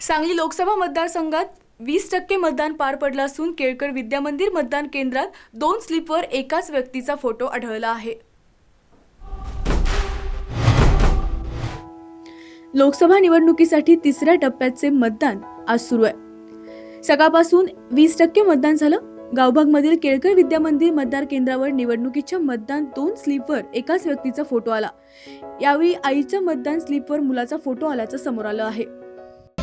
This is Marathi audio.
सांगली लोकसभा मतदारसंघात वीस टक्के मतदान पार पडलं असून केळकर विद्यामंदिर मतदान केंद्रात दोन स्लिपवर एकाच व्यक्तीचा फोटो आढळला आहे. लोकसभा निवडणुकीसाठी तिसऱ्या टप्प्याचे मतदान आज सुरू आहे. सकाळपासून वीस टक्के मतदान झालं. गावभागमधील केळकर विद्यामंदिर मतदार केंद्रावर निवडणुकीच्या मतदान दोन स्लिपवर एकाच व्यक्तीचा फोटो आला. यावेळी आईच्या मतदान स्लिपवर मुलाचा फोटो आल्याचं समोर आलं आहे.